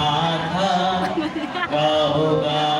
माथा कहोगा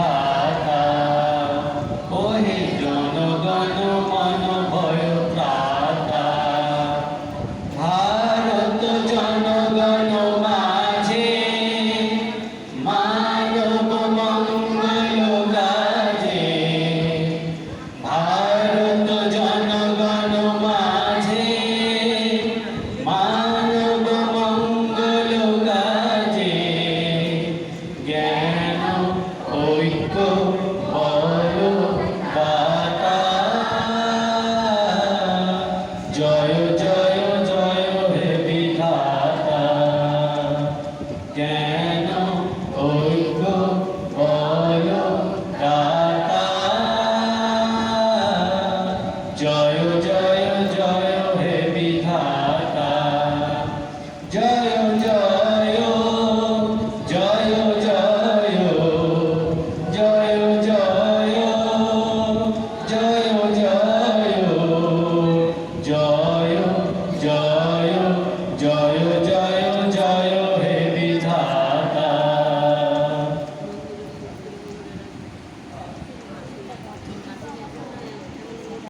বিধাতা ওহে জনগণ মন ভয় ত্রাতা ভারত জনগণ মাঝে মানব মঙ্গল গাজে ভারত জনগণ মাঝে মানব মঙ্গল গাজে জ্ঞান 追いと